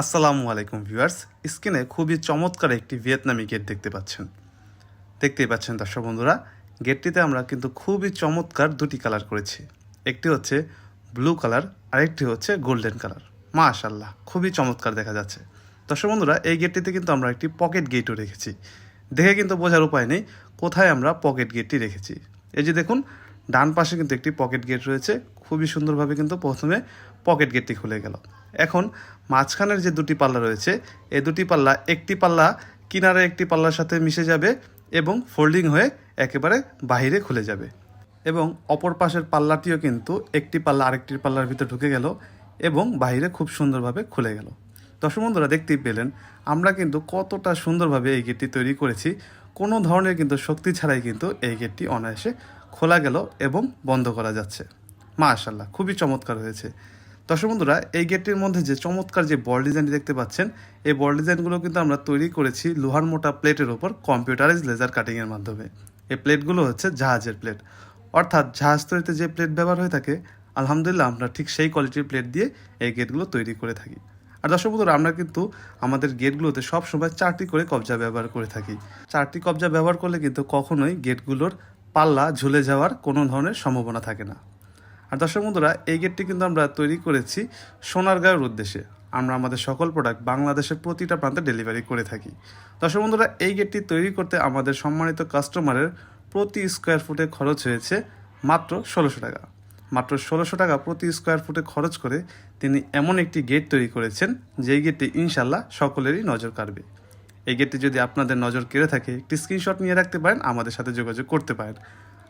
আসসালামু আলাইকুম ভিউয়ার্স। স্ক্রিনে খুবই চমৎকার একটি ভিয়েতনামি গেট দেখতে পাচ্ছেন। দেখতেই পাচ্ছেন দর্শক বন্ধুরা, গেটটিতে আমরা কিন্তু খুবই চমৎকার দুটি কালার করেছি। একটি হচ্ছে ব্লু কালার, আরেকটি হচ্ছে গোল্ডেন কালার। মা মাশাল্লাহ খুবই চমৎকার দেখা যাচ্ছে। দর্শক বন্ধুরা, এই গেটটিতে কিন্তু আমরা একটি পকেট গেটও রেখেছি। দেখে কিন্তু বোঝার উপায় নেই, কোথায় আমরা পকেট গেটটি রেখেছি। এই যে দেখুন, ডান পাশে কিন্তু একটি পকেট গেট রয়েছে। খুবই সুন্দরভাবে কিন্তু প্রথমে পকেট গেটটি খুলে গেল। এখন মাঝখানের যে দুটি পাল্লা রয়েছে, এই দুটি পাল্লা একটি পাল্লা কিনারে একটি পাল্লার সাথে মিশে যাবে এবং ফোল্ডিং হয়ে একেবারে বাহিরে খুলে যাবে। এবং অপর পাশের পাল্লাটিও কিন্তু একটি পাল্লা আরেকটির পাল্লার ভিতরে ঢুকে গেল এবং বাইরে খুব সুন্দরভাবে খুলে গেল। দর্শক বন্ধুরা, দেখতেই পেলেন, আমরা কিন্তু কতটা সুন্দরভাবে এই গেটটি তৈরি করেছি। কোনো ধরনের কিন্তু শক্তি ছাড়াই কিন্তু এই গেটটি অনায়াসে খোলা গেল এবং বন্ধ করা যাচ্ছে। মাশাল্লাহ খুবই চমৎকার হয়েছে। দর্শক বন্ধুরা, এই গেটটির মধ্যে যে চমৎকার যে বল ডিজাইনটি দেখতে পাচ্ছেন, এই বল ডিজাইনগুলো কিন্তু আমরা তৈরি করেছি লোহার মোটা প্লেটের ওপর কম্পিউটারাইজ লেজার কাটিংয়ের মাধ্যমে। এই প্লেটগুলো হচ্ছে জাহাজের প্লেট। অর্থাৎ জাহাজ তৈরিতে যে প্লেট ব্যবহার হয়ে থাকে, আলহামদুলিল্লাহ আমরা ঠিক সেই কোয়ালিটির প্লেট দিয়ে এই গেটগুলো তৈরি করে থাকি। আর দর্শক বন্ধুরা, আমরা কিন্তু আমাদের গেটগুলোতে সবসময় চারটি করে কবজা ব্যবহার করে থাকি। চারটি কবজা ব্যবহার করলে কিন্তু কখনোই গেটগুলোর পাল্লা ঝুলে যাওয়ার কোনো ধরনের সম্ভাবনা থাকে না। আর দর্শক বন্ধুরা, এই গেটটি কিন্তু আমরা তৈরি করেছি সোনারগাঁওয়ের উদ্দেশ্যে। আমরা আমাদের সকল প্রোডাক্ট বাংলাদেশের প্রতিটা প্রান্তে ডেলিভারি করে থাকি। দর্শক বন্ধুরা, এই গেটটি তৈরি করতে আমাদের সম্মানিত কাস্টমারের প্রতি স্কোয়ার ফুটে খরচ হয়েছে মাত্র ষোলোশো টাকা। মাত্র ষোলোশো টাকা প্রতি স্কোয়ার ফুটে খরচ করে তিনি এমন একটি গেট তৈরি করেছেন, যেই গেটটি ইনশাল্লাহ সকলেরই নজর কাড়বে। এই গেটটি যদি আপনাদের নজর কেড়ে থাকে, একটি স্ক্রিনশট নিয়ে রাখতে পারেন, আমাদের সাথে যোগাযোগ করতে পারেন।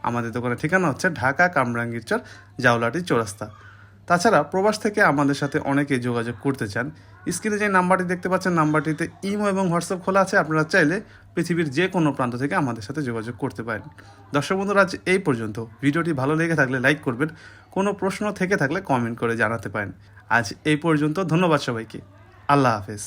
আমাদের দোকানের ঠিকানা হচ্ছে ঢাকা কামরাঙ্গীরচর, জাউলাটি চৌরাস্তা। তাছাড়া প্রবাস থেকে আমাদের সাথে অনেকেই যোগাযোগ করতে চান। স্ক্রিনে যে নাম্বারটি দেখতে পাচ্ছেন, নাম্বারটিতে ইমো এবং হোয়াটসঅ্যাপ খোলা আছে। আপনারা চাইলে পৃথিবীর যে কোনো প্রান্ত থেকে আমাদের সাথে যোগাযোগ করতে পারেন। দর্শক বন্ধুরা, আজ এই পর্যন্ত। ভিডিওটি ভালো লেগে থাকলে লাইক করবেন। কোনো প্রশ্ন থেকে থাকলে কমেন্ট করে জানাতে পারেন। আজ এই পর্যন্ত। ধন্যবাদ সবাইকে। আল্লাহ হাফেজ।